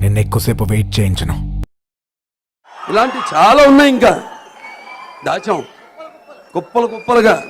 నేను ఎక్కువసేపు వెయిట్ చేయించను. ఇలాంటి చాలా ఉన్నాయి ఇంకా. దాచాం. కుప్పలు కుప్పలుగా.